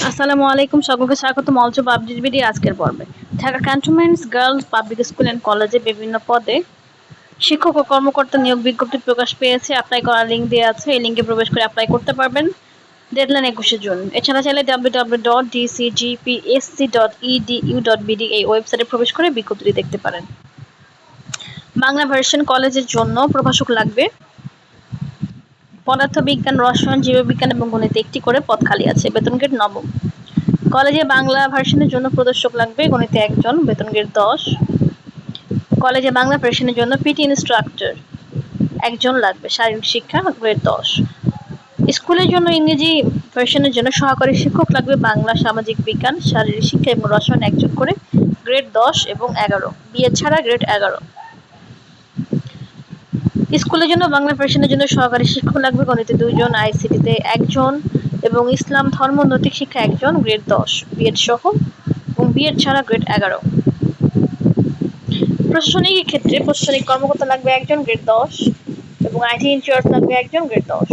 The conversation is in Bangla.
আসসালামু আলাইকুম, সকলকে স্বাগত মঞ্চ পাবলিক বিডি আজকের পর্বে। Dhaka Cantonments Girls Public School and কলেজে বিভিন্ন পদে শিক্ষক ও কর্মকর্তা নিয়োগ বিজ্ঞপ্তি প্রকাশ পেয়েছে। অ্যাপ্লাই করার লিঙ্ক দেওয়া আছে, এই লিঙ্কে প্রবেশ করে অ্যাপ্লাই করতে পারবেন। ডেডলাইন একুশে জুন। এছাড়া চাইলে W W dot DCGPSC dot EDU dot BD এই ওয়েবসাইটে প্রবেশ করে বিজ্ঞপ্তিটি দেখতে পারেন। বাংলা ভার্সন কলেজের জন্য প্রভাষক লাগবে। পদার্থবিজ্ঞান, রসায়ন, জীববিজ্ঞান এবং গণিতে একটি করে পদ খালি আছে, বেতন গ্রেড নবম। কলেজে বাংলা ভার্সনের জন্য প্রদর্শক লাগবে গণিতে একজন, বেতন গ্রেড দশ। কলেজে বাংলা ভার্সনের জন্য পিটি ইনস্ট্রাক্টর একজন লাগবে, শারীরিক শিক্ষা গ্রেড দশ। স্কুলের জন্য ইংরেজি ভার্সনের জন্য সহকারী শিক্ষক লাগবে, বাংলা সামাজিক বিজ্ঞান, শারীরিক শিক্ষা এবং রসায়ন একজন করে গ্রেড দশ এবং এগারো। বিএ ছাড়া গ্রেড এগারো। স্কুলের জন্য, বাংলা ফ্যাশনের জন্য সহকারী শিক্ষক লাগবে। গণিতে দুইজন আইসিটিতে একজন এবং ইসলাম ধর্ম নৈতিক শিক্ষা একজন গ্রেড দশ বিএড সহ এবং বিএড ছাড়া গ্রেড এগারো। প্রশাসনিক ক্ষেত্রে প্রশাসনিক কর্মকর্তা লাগবে একজন গ্রেড দশ এবং আইটি ইনচার্জ লাগবে একজন গ্রেড দশ।